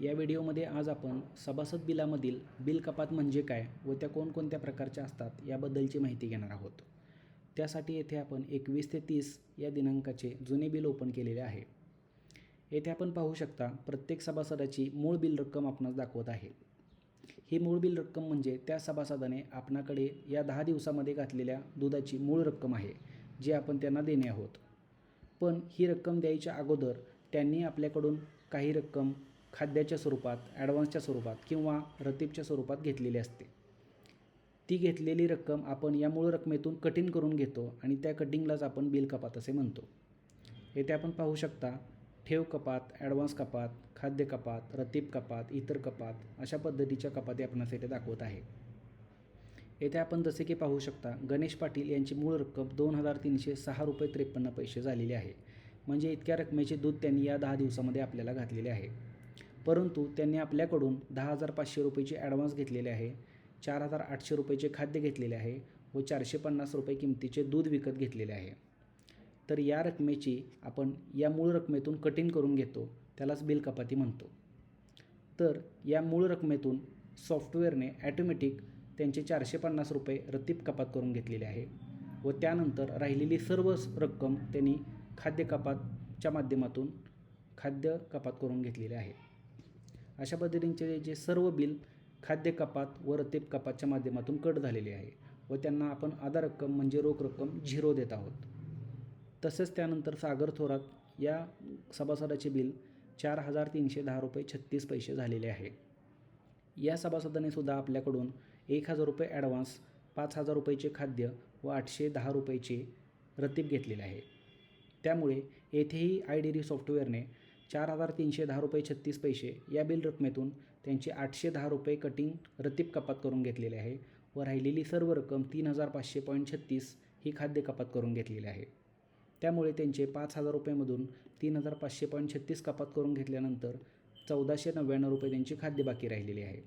या व्हिडिओमध्ये आज आपण सभासद बिलामधील बिल कपात म्हणजे काय व त्या कोणकोणत्या प्रकारच्या असतात याबद्दलची माहिती घेणार आहोत. त्यासाठी येथे आपण एकवीस ते तीस या दिनांकाचे जुने बिल ओपन केलेले आहे. येथे आपण पाहू शकता प्रत्येक सभासदाची मूळ बिल रक्कम आपणास दाखवत आहे. ही मूळ बिल रक्कम म्हणजे त्या सभासदाने आपणाकडे या दहा दिवसामध्ये घातलेल्या दुधाची मूळ रक्कम आहे जी आपण त्यांना देणे आहोत. पण ही रक्कम द्यायच्या अगोदर त्यांनी आपल्याकडून काही रक्कम खाद्याच्या स्वरूपात ॲडव्हान्सच्या स्वरूपात किंवा रतीबच्या स्वरूपात घेतलेली असते. ती घेतलेली रक्कम आपण या मूळ रकमेतून कटिंग करून घेतो आणि त्या कटिंगलाच आपण बिल कपात असे म्हणतो. येथे आपण पाहू शकता ठेव कपात ॲडव्हान्स कपात खाद्य कपात रतीब कपात इतर कपात अशा पद्धतीच्या कपाती आपणास येथे दाखवत आहे. येथे आपण जसे की पाहू शकता गणेश पाटील यांची मूळ रक्कम दोन हजार तीनशे सहा रुपये त्रेपन्न पैसे झालेली आहे. म्हणजे इतक्या रकमेचे दूध त्यांनी या दहा दिवसामध्ये आपल्याला घातलेले आहे. परंतु त्यांनी आपल्याकडून दहा हजार पाचशे रुपयेचे ॲडव्हान्स घेतलेले आहे चार हजार आठशे रुपयेचे खाद्य घेतलेले आहे व चारशे पन्नास रुपये किमतीचे दूध विकत घेतलेले आहे. तर या रकमेची आपण या मूळ रकमेतून कटिंग करून घेतो त्यालाच बिल कपाती म्हणतो. तर या मूळ रकमेतून सॉफ्टवेअरने ॲटोमॅटिक त्यांचे चारशे पन्नास रुपये रतीप कपात करून घेतलेले आहे व त्यानंतर राहिलेली सर्व रक्कम त्यांनी खाद्य कपातच्या माध्यमातून खाद्य कपात करून घेतलेले आहे. अशा पद्धतींचे जे सर्व बिल खाद्य कपात व रतीब कपातच्या माध्यमातून कट झालेले आहे व त्यांना आपण आधार रक्कम म्हणजे रोख रक्कम झिरो देत आहोत. तसेच त्यानंतर सागर थोरात या सभासदाचे बिल चार हजार तीनशे दहा रुपये छत्तीस पैसे झालेले आहे. या सभासदाने सुद्धा आपल्याकडून एक हजार रुपये ॲडव्हान्स पाच हजार रुपयेचे खाद्य व आठशे दहा रुपयेचे रतीप घेतलेले आहे. त्यामुळे येथेही आय डी डी सॉफ्टवेअरने चार हजार तीनशे दहा रुपये छत्तीस पैसे या बिल रकमेतून त्यांचे आठशे दहा रुपये कटिंग रतीप कपात करून घेतलेले आहे व राहिलेली सर्व रक्कम तीन हजार पाचशे पॉईंट छत्तीस ही खाद्य कपात करून घेतलेली आहे. त्यामुळे त्यांचे पाच हजार रुपयेमधून तीन हजार पाचशे पॉईंट छत्तीस कपात करून घेतल्यानंतर चौदाशे नव्याण्णव रुपये त्यांची खाद्य बाकी राहिलेली आहे.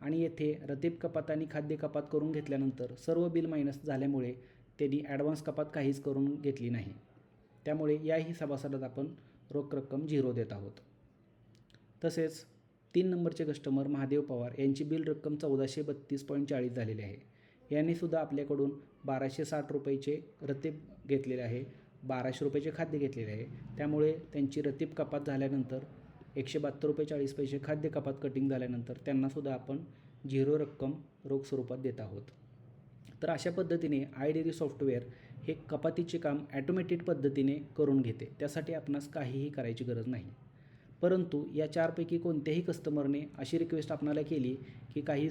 आणि येथे रतीप कपात आणि खाद्य कपात करून घेतल्यानंतर सर्व बिल मायनस झाल्यामुळे त्यांनी ॲडव्हान्स कपात काहीच करून घेतली नाही. त्यामुळे याही सभासदात आपण रोख रक्कम झिरो देत आहोत. तसेच तीन नंबरचे कस्टमर महादेव पवार यांची बिल रक्कम चौदाशे बत्तीस पॉईंट चाळीस झालेली आहे. यांनीसुद्धा आपल्याकडून बाराशे साठ रुपयेचे रतीब घेतलेले आहे. बाराशे रुपयाचे खाद्य घेतलेले आहे. त्यामुळे त्यांची रतीब कपात झाल्यानंतर एकशे बहात्तर रुपये चाळीस पैसे खाद्य कपात कटिंग झाल्यानंतर त्यांनासुद्धा आपण झिरो रक्कम रोख स्वरूपात देत आहोत. तर अशा पद्धतीने आय डी सॉफ्टवेअर हे कपातीचे काम ॲटोमॅटेड पद्धतीने करून घेते. त्यासाठी आपणास काहीही करायची गरज नाही. परंतु या चारपैकी कोणत्याही कस्टमरने अशी रिक्वेस्ट आपणाला केली की काही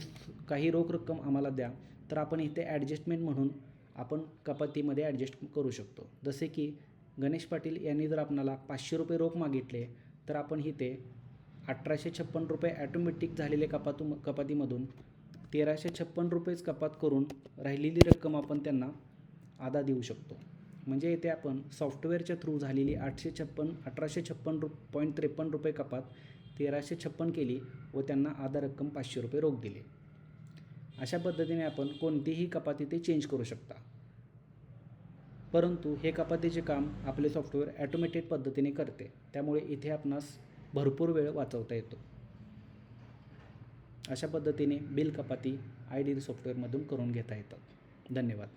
काही रोख रक्कम आम्हाला द्या तर आपण इथे ॲडजस्टमेंट म्हणून आपण कपातीमध्ये ॲडजस्ट करू शकतो. जसे की गणेश पाटील यांनी जर आपणाला पाचशे रुपये रोख मागितले तर आपण इथे अठराशे छप्पन रुपये ॲटोमॅटिक झालेले कपातू कपातीमधून तेराशे छप्पन रुपयेच कपात करून राहिलेली रक्कम आपण त्यांना आधा देऊ शकतो. म्हणजे येथे आपण सॉफ्टवेअरच्या थ्रू झालेली आठशे छप्पन अठराशे छप्पन रु पॉईंट त्रेपन्न रुपये कपात तेराशे छप्पन केली व त्यांना आधा रक्कम पाचशे रुपये रोख दिले. अशा पद्धतीने आपण कोणतीही कपाती ते चेंज करू शकता. परंतु हे कपातीचे काम आपले सॉफ्टवेअर ॲटोमॅटिक पद्धतीने करते. त्यामुळे इथे आपणास भरपूर वेळ वाचवता येतो. अशा पद्धतीने बिल कपाती आय डी सॉफ्टवेअरमधून करून घेता येतात. धन्यवाद.